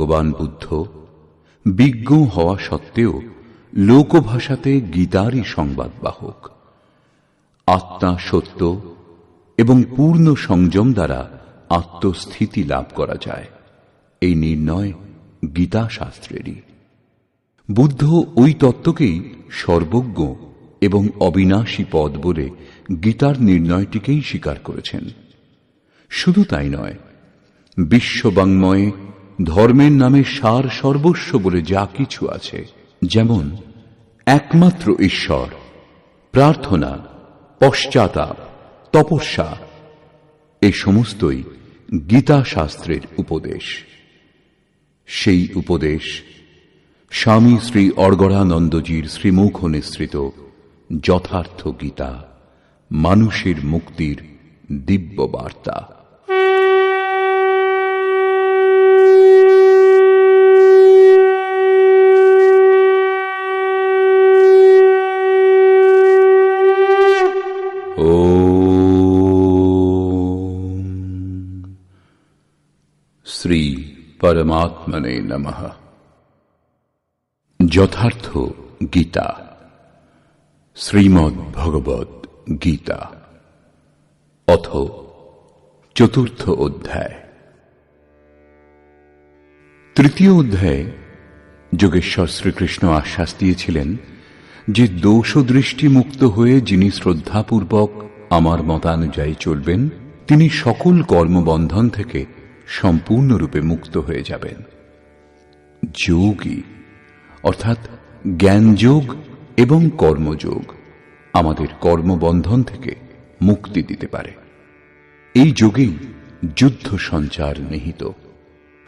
ভগবান বুদ্ধ, বিজ্ঞ হওয়া সত্ত্বেও লোকভাষাতে গীতারই সংবাদবাহক আত্মা সত্য এবং পূর্ণ সংযম দ্বারা আত্মস্থিতি লাভ করা যায়। এই নির্ণয় গীতা শাস্ত্রেরই বুদ্ধ ওই তত্ত্বকেই সর্বজ্ঞ এবং অবিনাশী পদ বলে গীতার নির্ণয়টিকেই স্বীকার করেছেন। শুধু তাই নয়, বিশ্ববাংময়ে ধর্মের নামে সার সর্বস্ব বলে যা কিছু আছে, যেমন একমাত্র ঈশ্বর, প্রার্থনা, পশ্চাতাপ, তপস্যা এই সমস্তই গীতা শাস্ত্রের উপদেশ। সেই উপদেশ স্বামী শ্রী অর্গড়ানন্দজির শ্রীমুখ নিঃসৃত যথার্থ গীতা, মানুষের মুক্তির দিব্য বার্তা শ্রী পরমাত্মনে নমঃ যথার্থ গীতা শ্রীমদ্ ভগবত গীতা অথ চতুর্থ অধ্যায় তৃতীয় অধ্যায়ে যোগেশ্বর শ্রীকৃষ্ণ আশ্বাস দিয়েছিলেন যে দোষ দৃষ্টি মুক্ত হয়ে যিনি শ্রদ্ধাপূর্বক আমার মতানুযায়ী চলবেন, তিনি সকল কর্মবন্ধন থেকে সম্পূর্ণরূপে মুক্ত হয়ে যাবেন। যোগী, অর্থাৎ জ্ঞানযোগ এবং কর্মযোগ আমাদের কর্মবন্ধন থেকে মুক্তি দিতে পারে। এই যোগেই যুদ্ধ সঞ্চার নিহিত।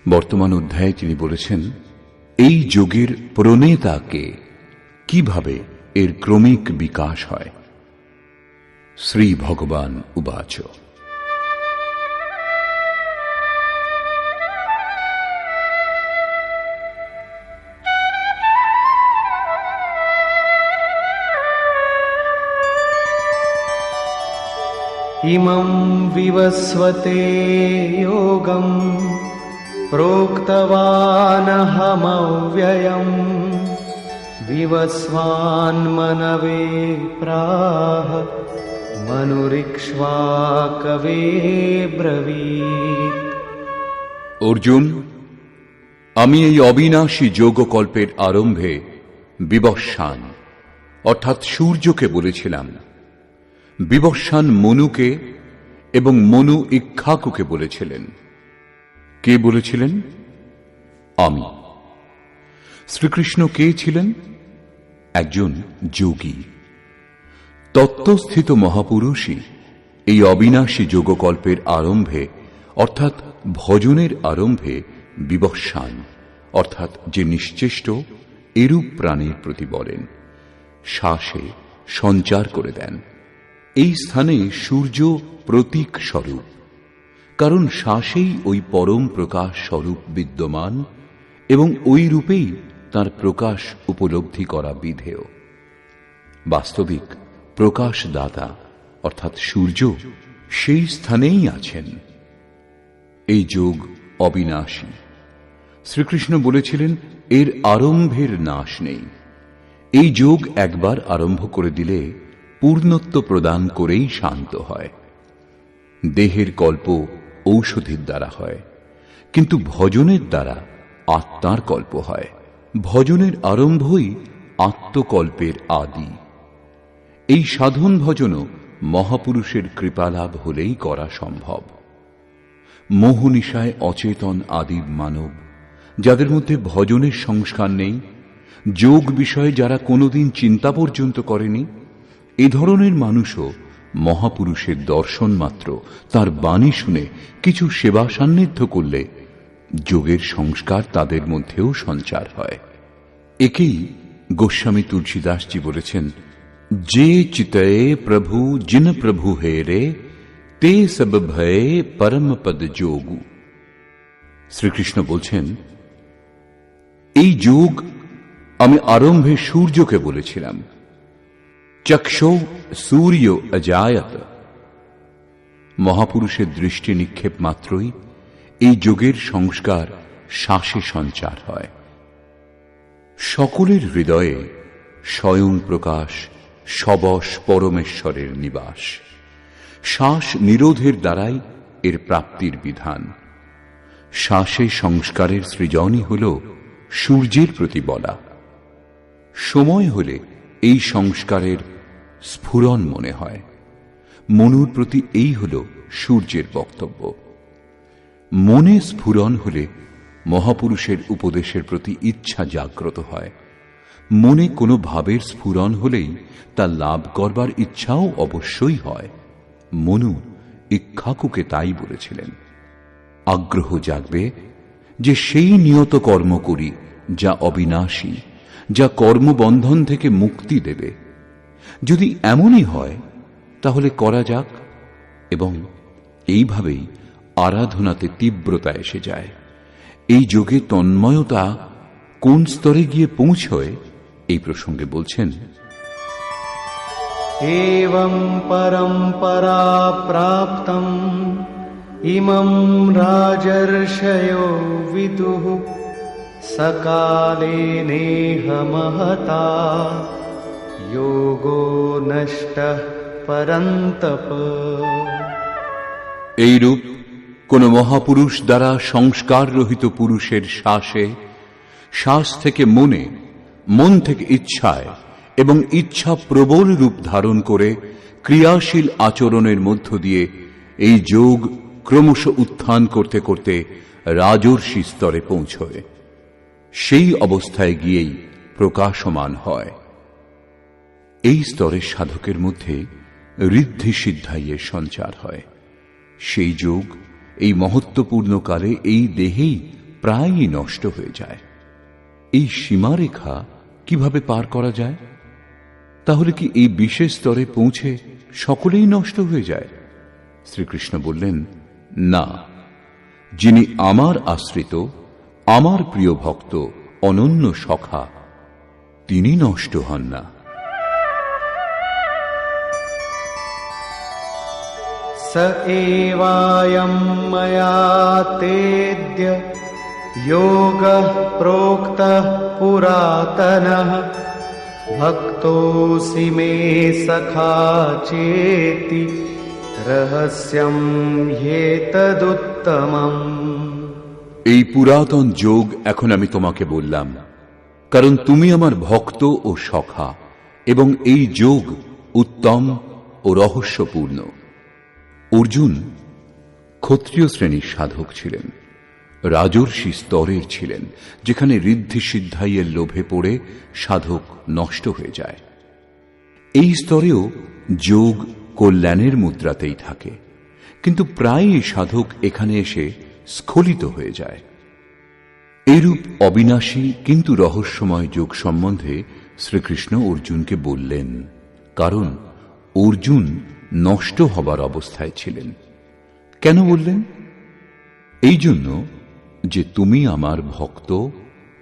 বর্তমান অধ্যায়ে তিনি বলেছেন, এই যোগের প্রণেতাকে কীভাবে এর ক্রমিক বিকাশ হয়? শ্রী ভগবান উবাচ। इमं विवस्वते योगम् प्रोक्तवानहमव्ययम् विवस्वान्मनवे प्राह मनुरिक्ष्वा कवे ब्रवीत् অর্জুন আমি এই অবিনাশী যোগকল্পের আরম্ভে বিবস্বান অর্থাৎ সূর্যকে বলেছিলাম বিবস্বান মনুকে এবং মনু ইক্ষাকুকে বলেছিলেন। কে বলেছিলেন? আমি। শ্রীকৃষ্ণ কে ছিলেন? একজন যোগী। তত্ত্বস্থিত মহাপুরুষই এই অবিনাশী যোগকল্পের আরম্ভে, অর্থাৎ ভজনের আরম্ভে বিবস্বান অর্থাৎ যে নিশ্চেষ্ট, এরূপ প্রাণীর প্রতি বলেন। শ্বাসে সঞ্চার করে দেন। এই স্থানে সূর্য প্রতীক স্বরূপ। কারণ শ্বাসেই ওই পরম প্রকাশ স্বরূপ বিদ্যমান এবং ওই রূপেই তার প্রকাশ উপলব্ধি করা বিধেয়। বাস্তবিক প্রকাশ দাতা অর্থাৎ সূর্য, সেই স্থানেই আছেন। এই যোগ অবিনাশী। শ্রীকৃষ্ণ বলেছিলেন, এর আরম্ভের নাশ নেই। এই যোগ একবার আরম্ভ করে দিলে পূর্ণত্ব প্রদান করেই শান্ত হয়। দেহের কল্প ঔষধির দ্বারা হয়, কিন্তু ভজনের দ্বারা আত্মার কল্প হয়। ভজনের আরম্ভই আত্মকল্পের আদি। এই সাধন ভজনও মহাপুরুষের কৃপালাভ হলেই করা সম্ভব। মোহনিশায় অচেতন আদিব মানব, যাদের মধ্যে ভজনের সংস্কার নেই, যোগ বিষয়ে যারা কোনোদিন চিন্তা পর্যন্ত করেনি এ ধরনের মানুষও মহাপুরুষের দর্শন মাত্র, তার বাণী শুনে কিছু সেবা সান্নিধ্য করলে যোগের সংস্কার তাদের মধ্যেও সঞ্চার হয়। একেই গোস্বামী তুলসীদাসজি বলেছেন, যে চিতয়ে প্রভু, জিন প্রভু হে রে, তে সব ভয়ে পরম পদ যোগু। শ্রীকৃষ্ণ বলছেন, এই যোগ আমি আরম্ভে সূর্যকে বলেছিলাম চক্ষু সূর্য অজায়ত। মহাপুরুষের দৃষ্টি নিক্ষেপ মাত্রই এই যোগের সংস্কার শ্বাসে সঞ্চার হয়। সকলের হৃদয়ে স্বয়ং প্রকাশ সবশ পরমেশ্বরের নিবাস। শ্বাস নিরোধের দ্বারাই এর প্রাপ্তির বিধান। শ্বাসে সংস্কারের সৃজনই হল সূর্যের প্রতি বলা সময় হলে এই সংস্কারের স্ফুরণ মনে হয়। মনুর প্রতি এই হল সূর্যের বক্তব্য। মনে স্ফুরণ হলে মহাপুরুষের উপদেশের প্রতি ইচ্ছা জাগ্রত হয়। মনে কোনো ভাবের স্ফুরণ হলেই তা লাভ করবার ইচ্ছাও অবশ্যই হয়। মনু ইক্ষাকুকে তাই বলেছিলেন, আগ্রহ জাগবে যে সেই নিয়ত কর্ম করি যা অবিনাশী। যা কর্মবন্ধন থেকে মুক্তি দেবে যদি এমনই হয় তাহলে করা যাক এবং এইভাবেই আরাধনাতে তীব্রতা এসে যায় এই যোগে তন্ময়তা কোন স্তরে গিয়ে পৌঁছয় এই প্রসঙ্গে বলছেন एवं परम्परा प्राप्तम् इमं राजर्षयो विदुः सकाले नेह महता योगो नष्टः परन्तप এইরূপ কোন মহাপুরুষ দ্বারা সংস্কার রহিত পুরুষের শ্বাসে শ্বাস থেকে মনে মন থেকে ইচ্ছায় এবং ইচ্ছা প্রবল রূপ ধারণ করে ক্রিয়াশীল আচরণের মধ্য দিয়ে এই যোগ ক্রমশ উত্থান করতে করতে রাজর্ষি স্তরে পৌঁছয় সেই অবস্থায় গিয়েই প্রকাশমান হয়। এই স্তরের সাধকের মধ্যে ঋদ্ধি সিদ্ধাইয়ের সঞ্চার হয়। সেই যোগ, এই মহত্বপূর্ণ কালে এই দেহেই প্রায়ই নষ্ট হয়ে যায়। এই সীমারেখা কীভাবে পার করা যায়? তাহলে কি এই বিশেষ স্তরে পৌঁছে সকলেই নষ্ট হয়ে যায়? শ্রীকৃষ্ণ বললেন, না। যিনি আমার আশ্রিত আমার প্রিয় ভক্ত অনন্য সখা তিনি নষ্ট হন না स एवायं मया तेद्य योगः प्रोक्तः पुरातनः भक्तोऽसि मे सखा चेति रहस्यं ह्येतदुत्तमम् এই পুরাতন যোগ এখন আমি তোমাকে বললাম, কারণ তুমি আমার ভক্ত ও সখা, এবং এই যোগ উত্তম ও রহস্যপূর্ণ। অর্জুন ক্ষত্রিয় শ্রেণির সাধক ছিলেন, রাজর্ষি স্তরের ছিলেন, যেখানে ঋদ্ধি সিদ্ধাইয়ের লোভে পড়ে সাধক নষ্ট হয়ে যায়। এই স্তরেও যোগ কল্যাণের মুদ্রাতেই থাকে, কিন্তু প্রায়ই সাধক এখানে এসে স্খলিত হয়ে যায়। এরূপ অবিনাশী কিন্তু রহস্যময় যোগ সম্বন্ধে শ্রীকৃষ্ণ অর্জুনকে বললেন, কারণ অর্জুন নষ্ট হবার অবস্থায় ছিলেন। কেন বললেন? এই জন্য যে তুমি আমার ভক্ত,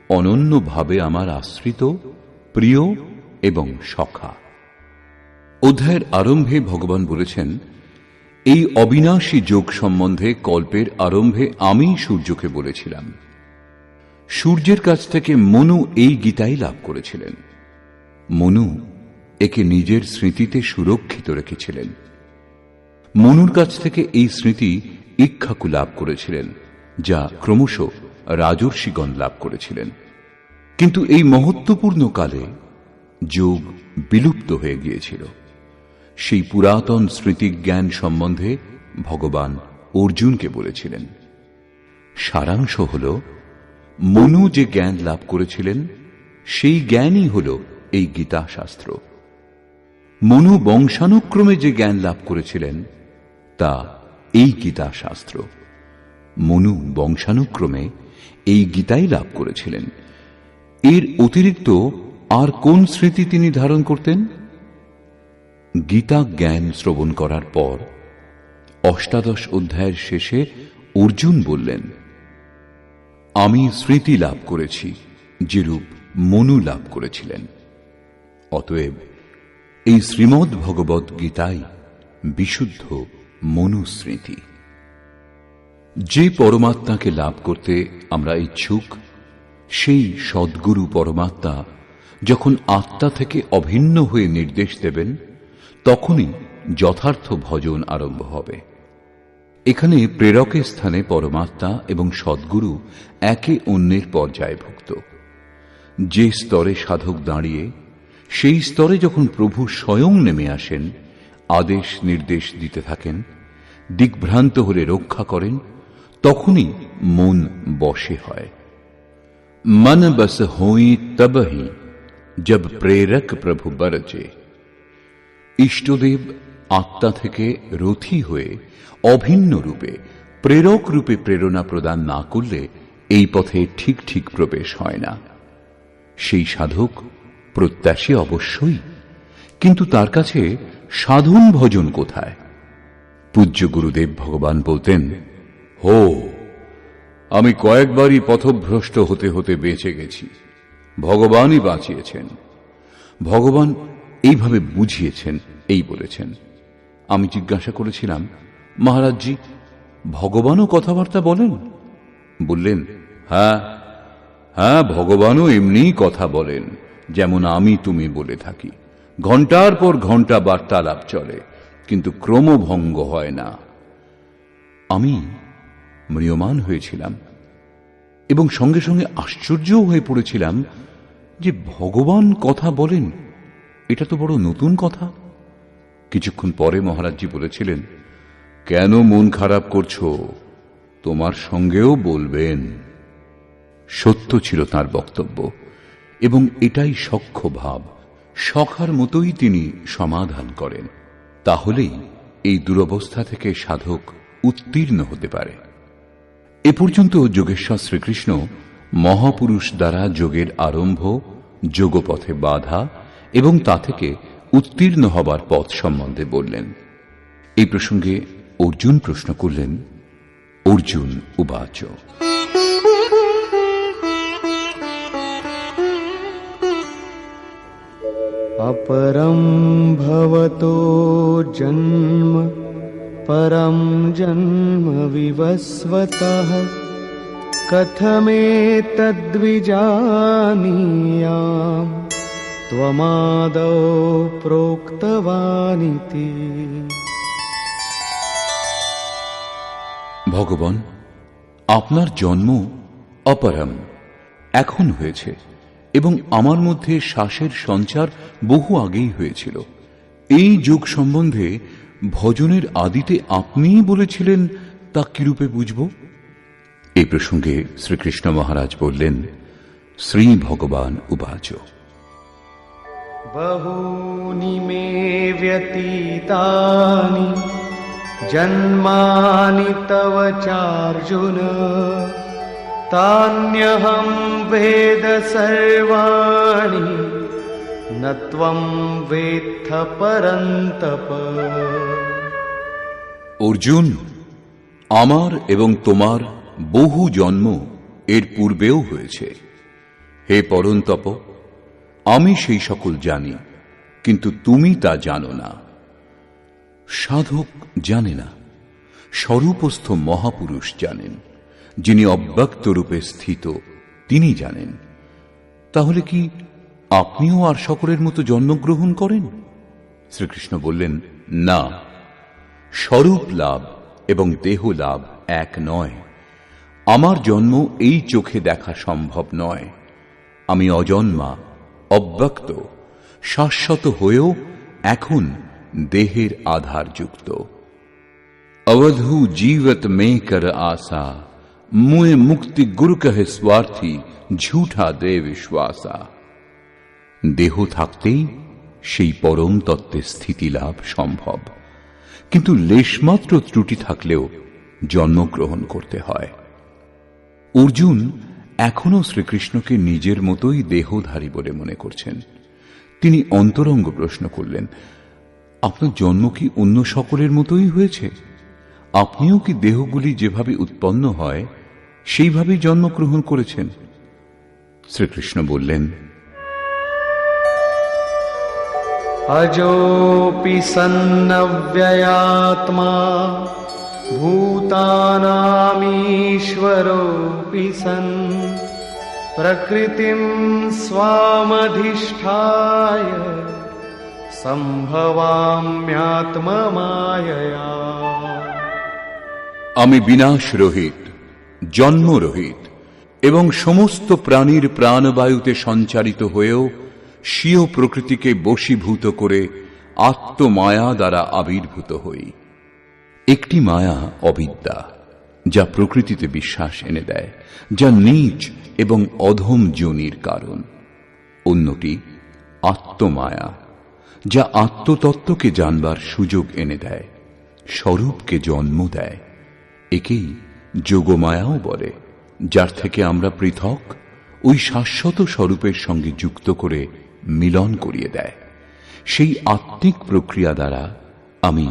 অনন্যভাবে আমার আশ্রিত, প্রিয় এবং সখা। অধ্যায়ের আরম্ভে ভগবান বলেছেন এই অবিনাশী যোগ সম্বন্ধে কল্পের আরম্ভে আমি সূর্যকে বলেছিলাম। সূর্যের কাছ থেকে মনু এই গীতাই লাভ করেছিলেন। মনু একে নিজের স্মৃতিতে সুরক্ষিত রেখেছিলেন। মনুর কাছ থেকে এই স্মৃতি ইক্ষাকু লাভ করেছিলেন, যা ক্রমশ রাজর্ষিগণ লাভ করেছিলেন। কিন্তু এই মহত্বপূর্ণ কালে যোগ বিলুপ্ত হয়ে গিয়েছিল। সেই পুরাতন স্মৃতিজ্ঞান সম্বন্ধে ভগবান অর্জুনকে বলেছিলেন। সারাংশ হল, মনু যে জ্ঞান লাভ করেছিলেন, সেই জ্ঞানই হল এই গীতা শাস্ত্র মনু বংশানুক্রমে যে জ্ঞান লাভ করেছিলেন, তা এই গীতা শাস্ত্র মনু বংশানুক্রমে এই গীতাই লাভ করেছিলেন। এর অতিরিক্ত আর কোন স্মৃতি তিনি ধারণ করতেন? গীতা জ্ঞান শ্রবণ করার পর অষ্টাদশ অধ্যায়ের শেষে অর্জুন বললেন, আমি স্মৃতি লাভ করেছি, যেরূপ মনু লাভ করেছিলেন। অতএব এই শ্রীমদ্ ভগবত গীতাই বিশুদ্ধ মনুস্মৃতি যে পরমাত্মাকে লাভ করতে আমরা ইচ্ছুক, সেই সদ্গুরু পরমাত্মা যখন আত্মা থেকে অভিন্ন হয়ে নির্দেশ দেবেন তখনই যথার্থ ভজন আরম্ভ হবে। এখানে প্রেরকের স্থানে পরমাত্মা এবং সদ্গুরু একে অন্যের পর্যায়ভুক্ত যে স্তরে সাধক দাঁড়িয়ে, সেই স্তরে যখন প্রভু স্বয়ং নেমে আসেন, আদেশ নির্দেশ দিতে থাকেন দিগ্ভ্রান্ত হলে রক্ষা করেন, তখনই মন বশে হয়। মন বস হই তবহি জব প্রেরক প্রভু বরজে। ইষ্টদেব আত্মা থেকে রথি হয়ে অভিন্ন রূপে, প্রেরক রূপে প্রেরণা প্রদান না করলে এই পথে ঠিক ঠিক প্রবেশ হয় না। সেই সাধক প্রত্যাশী অবশ্যই, কিন্তু তার কাছে সাধন ভজন কোথায়? পূজ্য গুরুদেব ভগবান বলতেন, হো, আমি কয়েকবারই পথভ্রষ্ট হতে হতে বেঁচে গেছি। ভগবানই বাঁচিয়েছেন। ভগবান এইভাবে বুঝিয়েছেন, এই বলেছেন। আমি জিজ্ঞাসা করেছিলাম, মহারাজজি, ভগবানও কথাবার্তা বলেন? বললেন হ্যাঁ হ্যাঁ ভগবানও এমনিই কথা বলেন, যেমন আমি তুমি বলে থাকি। ঘণ্টার পর ঘণ্টা বার্তালাপ চলে, কিন্তু ক্রমভঙ্গ হয় না। আমি ম্রিয়মান হয়েছিলাম এবং সঙ্গে সঙ্গে আশ্চর্যও হয়ে পড়েছিলাম যে ভগবান কথা বলেন এটা তো বড় নতুন কথা। কিছুক্ষণ পরে মহারাজজি বলেছিলেন, কেন মন খারাপ করছ? তোমার সঙ্গেও বলবেন। সত্য ছিল তার বক্তব্য, এবং এটাই সখ্য ভাব। সখার মতোই তিনি সমাধান করেন। তাহলেই এই দুরবস্থা থেকে সাধক উত্তীর্ণ হতে পারে। এ পর্যন্ত যোগেশ্বর শ্রীকৃষ্ণ মহাপুরুষ দ্বারা যোগের আরম্ভ যোগপথে বাধা এবং তা থেকে উত্তীর্ণ হবার পথ সম্বন্ধে বললেন এই প্রসঙ্গে অর্জুন প্রশ্ন করলেন অর্জুন উবাচ अपरं भवतो जन्म परं जन्म विवस्वतः कथमेतद्विजानीयाम् त्वमादौ प्रोक्तवानिति ভগবান আপনার জন্ম অপরম এখন হয়েছে এবং আমার মধ্যে শ্বাসের সঞ্চার বহু আগেই হয়েছিল এই যুগ সম্বন্ধে ভজনের আদিতে আপনিই বলেছিলেন তা কিরূপে বুঝব এই প্রসঙ্গে শ্রীকৃষ্ণ মহারাজ বললেন শ্রী ভগবান উবাচ बहूनि मे व्यतीतानि जन्मानि तव चार्जुन तान्यहं वेद सर्वाणि न त्वं वेत्थ परन्तप অর্জুন আমার এবং তোমার বহু জন্ম এর পূর্বেও হয়েছে হে পরন্তপ আমি সেই সকল জানি, কিন্তু তুমি তা জানো না। সাধক জানে না, স্বরূপস্থ মহাপুরুষ জানেন, যিনি অব্যক্ত রূপে স্থিত, তিনি জানেন। তাহলে কি আপনিও আর সকলের মতো জন্মগ্রহণ করেন? শ্রীকৃষ্ণ বললেন, না, স্বরূপ লাভ এবং দেহ লাভ এক নয়। আমার জন্ম এই চোখে দেখা সম্ভব নয়। আমি অজন্মা অব্যক্ত শাশ্বত হয়েও এখন দেহের আধারযুক্ত अवधु जीवत में कर आशा मुए मुक्ति गुरु कहे स्वार्थी ঝুঠা দে বিশ্বাসা দেহ থাকতেই সেই পরম তত্ত্বে স্থিতি লাভ সম্ভব কিন্তু লেশমাত্র ত্রুটি থাকলেও জন্মগ্রহণ করতে হয় অর্জুন এখনও শ্রীকৃষ্ণকে নিজের মতোই দেহধারী বলে মনে করছেন। তিনি অন্তরঙ্গ প্রশ্ন করলেন, আপনার জন্ম কি অন্য সকলের মতোই হয়েছে? আপনিও কি দেহগুলি যেভাবে উৎপন্ন হয়, সেইভাবেই জন্মগ্রহণ করেছেন? শ্রীকৃষ্ণ বললেন অজোপি সন্নব্যয়াত্মা ভূতানামীশ্বরোপি সন্ন प्रकृतिं स्वामधिष्ठाय सम्भवाम्यात्ममायया আমি বিনাশ রহিত জন্ম রহিত এবং সমস্ত প্রাণীর প্রাণবায়ুতে সঞ্চারিত হয়েও স্বীয় প্রকৃতিকে বশীভূত করে আত্মমায়া দ্বারা আবির্ভূত হই একটি মায়া অবিদ্যা যা প্রকৃতিতে বিশ্বাস এনে দেয় যা নীচ এবং অধম যোনির কারণ। অন্যটি আত্মমায়া, যা আত্মতত্ত্বকে জানবার সুযোগ এনে দেয়, স্বরূপকে জন্ম দেয়। একেই যোগমায়াও বলে, যার থেকে আমরা পৃথক, ওই শাশ্বত স্বরূপের সঙ্গে যুক্ত করে মিলন করিয়ে দেয়। সেই আত্মিক প্রক্রিয়া দ্বারা আমি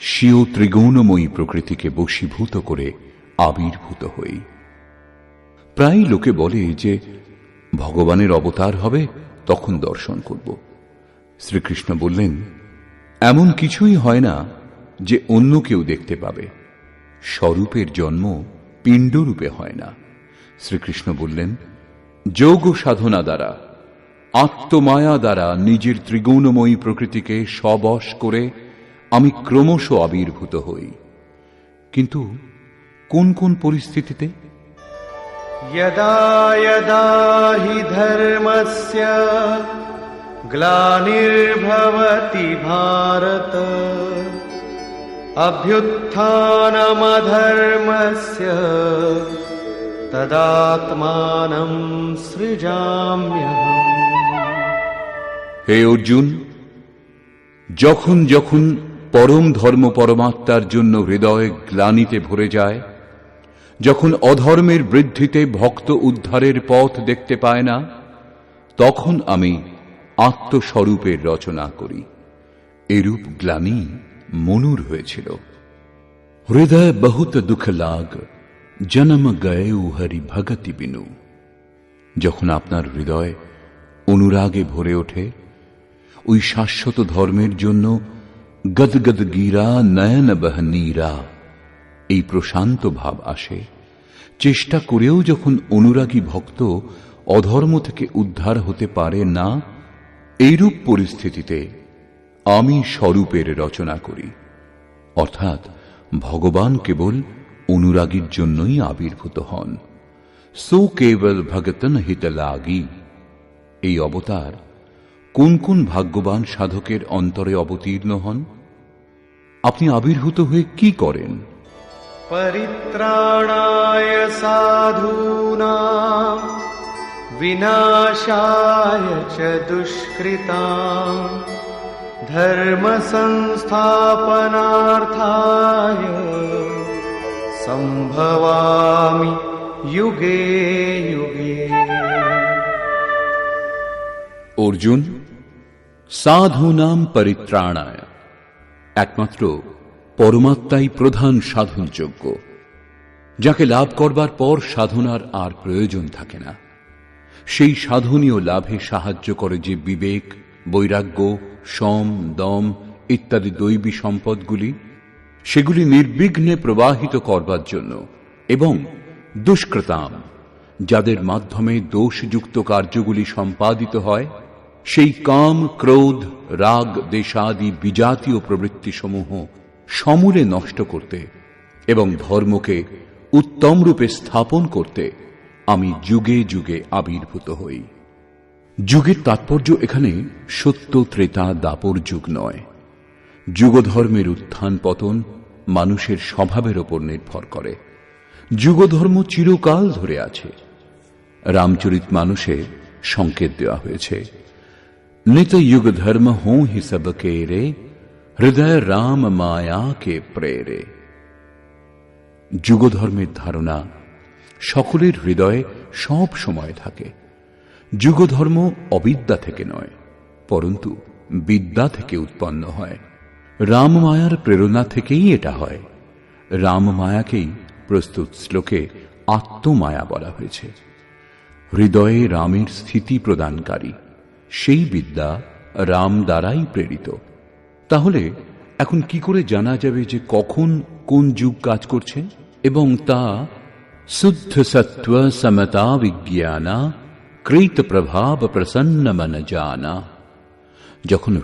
স্বীয় ত্রিগুণময়ী প্রকৃতিকে বশীভূত করে আবির্ভূত হই। প্রায় লোকে বলে যে, ভগবানের অবতার হবে, তখন দর্শন করব। শ্রীকৃষ্ণ বললেন, এমন কিছুই হয় না যে অন্য কেউ দেখতে পাবে। স্বরূপের জন্ম পিণ্ডরূপে হয় না। শ্রীকৃষ্ণ বললেন, যোগ সাধনা দ্বারা, আত্মমায়া দ্বারা নিজের ত্রিগুণময়ী প্রকৃতিকে সবশ করে আমি ক্রমশ আবির্ভূত হই। কিন্তু কোন কোন পরিস্থিতিতে यदा यदा हि धर्मस्य ग्लानिर्भवति भारत अभ्युत्थानमधर्मस्य तदात्मानं सृजाम्यहम् হে অর্জুন যখন যখন পরম ধর্ম পরমাত্মার জন্য হৃদয় গ্লানিতে ভরে যায় যখন অধর্মের বৃদ্ধিতে ভক্ত উদ্ধারের পথ দেখতে পায় না, তখন আমি আত্মস্বরূপের রচনা করি। এরূপ গ্লানি মনুর হয়েছিল। হৃদয় বহুত দুঃখ লাগ, জনম গয়ে হরি ভগতি বিনু। যখন আপনার হৃদয় অনুরাগে ভরে ওঠে, ওই শাশ্বত ধর্মের জন্য গদগদ গীরা নয়ন বহ নীরা, এই প্রশান্ত ভাব আসে। চেষ্টা করেও যখন অনুরাগী ভক্ত অধর্ম থেকে উদ্ধার হতে পারে না, এইরূপ পরিস্থিতিতে আমি স্বরূপের রচনা করি। অর্থাৎ ভগবান কেবল অনুরাগীর জন্যই আবির্ভূত হন। সো কেবল ভগতন হিত লাগি। এই অবতার কোন কোন ভাগ্যবান সাধকের অন্তরে অবতীর্ণ হন? আপনি আবির্ভূত হয়ে কি করেন? परित्राणाय साधूनां विनाशाय च दुष्कृताम् धर्मसंस्थापनार्थाय सम्भवामि युगे युगे অর্জুন সাধু নাম পরিত্রাণায় একমাত্র পরমাত্মাই প্রধান সাধনযোগ্য যাকে লাভ করবার পর সাধনার আর প্রয়োজন থাকে না। সেই সাধনীয় লাভে সাহায্য করে যে বিবেক, বৈরাগ্য, সম, দম ইত্যাদি দৈবী সম্পদগুলি, সেগুলি নির্বিঘ্নে প্রবাহিত করবার জন্য এবং দুষ্কৃতাম, যাদের মাধ্যমে দোষযুক্ত কার্যগুলি সম্পাদিত হয়, সেই কাম, ক্রোধ, রাগ, দেশাদি, বিজাতীয় প্রবৃত্তিসমূহ সমূলে নষ্ট করতে এবং ধর্মকে উত্তম রূপে স্থাপন করতে আমি যুগে যুগে আবির্ভূত হই। যুগের তাৎপর্য এখানে সত্য, ত্রেতা, দাপর যুগ নয়। যুগধর্মের উত্থান পতন মানুষের স্বভাবের ওপর নির্ভর করে। যুগধর্ম চিরকাল ধরে আছে। রামচরিত মানুষে সংকেত দেওয়া হয়েছে। নিত যুগধর্ম হো হিসাবকে রে? হৃদয় রাম মায়া কে প্রেরে। যুগধর্মের ধারণা, সকলের হৃদয়ে সব সময় থাকে। যুগধর্ম অবিদ্যা থেকে নয়, পরন্তু বিদ্যা থেকে উৎপন্ন হয়। রাম মায়ার প্রেরণা থেকেই এটা হয়। রাম মায়াকেই প্রস্তুত শ্লোকে আত্মমায়া বলা হয়েছে। হৃদয়ে রামের স্থিতি প্রদানকারী, সেই বিদ্যা রাম দ্বারাই প্রেরিত। তাহলে, এখন কি করে জানা যাবে যে কখন কোন যুগ কাজ করছে? এবং তা শুদ্ধ সত্ত্ব সমতা বিজ্ঞানা কৃত প্রভাব প্রসন্ন মন জানা। যখন